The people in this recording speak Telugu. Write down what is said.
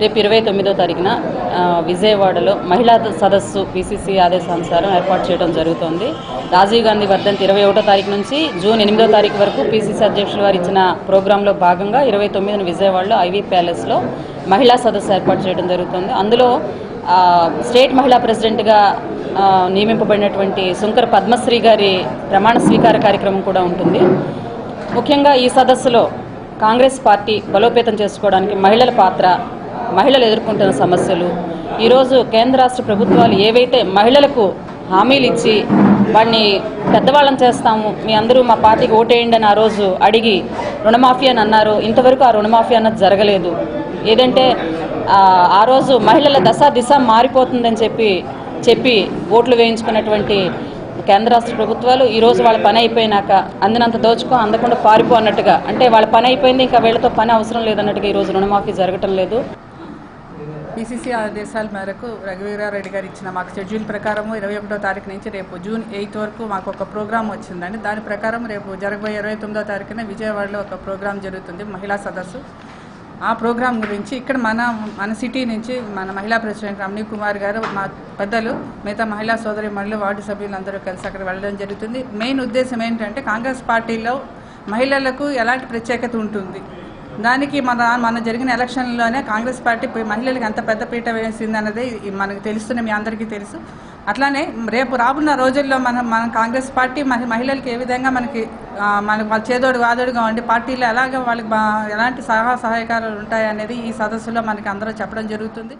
రేపు ఇరవై తొమ్మిదో తారీఖున విజయవాడలో మహిళా సదస్సు పిసిసి ఆదేశానుసారం ఏర్పాటు చేయడం జరుగుతోంది. రాజీవ్ గాంధీ వర్ధంతి ఇరవై ఒకటో తారీఖు నుంచి జూన్ ఎనిమిదో తారీఖు వరకు పీసీసీ అధ్యక్షులు వారు ఇచ్చిన ప్రోగ్రాంలో భాగంగా ఇరవై తొమ్మిదిన విజయవాడలో ఐవీ ప్యాలెస్లో మహిళా సదస్సు ఏర్పాటు చేయడం జరుగుతుంది. అందులో స్టేట్ మహిళా ప్రెసిడెంట్గా నియమింపబడినటువంటి శంకర పద్మశ్రీ గారి ప్రమాణ స్వీకార కార్యక్రమం కూడా ఉంటుంది. ముఖ్యంగా ఈ సదస్సులో కాంగ్రెస్ పార్టీ బలోపేతం చేసుకోవడానికి మహిళల పాత్ర మహిళలు ఎదుర్కొంటున్న సమస్యలు ఈరోజు కేంద్ర రాష్ట్ర ప్రభుత్వాలు ఏవైతే మహిళలకు హామీలు ఇచ్చి వాడిని పెద్దవాళ్ళం చేస్తాము మీ అందరూ మా పార్టీకి ఓటేయండి అని ఆ రోజు అడిగి రుణమాఫీ అని అన్నారు. ఇంతవరకు ఆ రుణమాఫీ అన్నది జరగలేదు. ఏదంటే ఆ రోజు మహిళల దశ దిశ మారిపోతుందని చెప్పి చెప్పి ఓట్లు వేయించుకున్నటువంటి కేంద్ర రాష్ట్ర ప్రభుత్వాలు ఈరోజు వాళ్ళ పని అయిపోయినాక అందినంత దోచుకో అందకుండా పారిపో అన్నట్టుగా. అంటే వాళ్ళ పని అయిపోయింది ఇంకా వీళ్ళతో పని అవసరం లేదన్నట్టుగా ఈ రోజు రుణమాఫీ జరగటం లేదు. పిసిసి ఆదేశాల మేరకు రఘువీరారెడ్డి గారు ఇచ్చిన మాకు షెడ్యూల్ ప్రకారము ఇరవై ఒకటో తారీఖు నుంచి రేపు జూన్ ఎయిత్ వరకు మాకు ఒక ప్రోగ్రామ్ వచ్చిందండి. దాని ప్రకారం రేపు జరగబోయే ఇరవై తొమ్మిదో తారీఖున విజయవాడలో ఒక ప్రోగ్రామ్ జరుగుతుంది. మహిళా సదస్సు. ఆ ప్రోగ్రాం గురించి ఇక్కడ మన మన సిటీ నుంచి మన మహిళా ప్రెసిడెంట్ రమణి కుమార్ గారు మా పెద్దలు మిగతా మహిళా సోదరి మహిళలు వార్డు సభ్యులందరూ కలిసి అక్కడ వెళ్ళడం జరుగుతుంది. మెయిన్ ఉద్దేశం ఏంటంటే కాంగ్రెస్ పార్టీలో మహిళలకు ఎలాంటి ప్రత్యేకత ఉంటుంది? దానికి మన మన జరిగిన ఎలక్షన్లోనే కాంగ్రెస్ పార్టీ పోయి మహిళలకు ఎంత పెద్ద పీట వేసింది అన్నది మనకు తెలుస్తున్న మీ అందరికీ తెలుసు. అట్లానే రేపు రానున్న రోజుల్లో మనం మన కాంగ్రెస్ పార్టీ మహి- మహిళలకు ఏ విధంగా మనకి మనకు వాళ్ళ చేదోడు వాదోడుగా ఉండి పార్టీలో ఎలాగ వాళ్ళకి ఎలాంటి సహాయ సహాయకారాలు ఉంటాయి అనేది ఈ సదస్సులో మనకి అందరూ చెప్పడం జరుగుతుంది.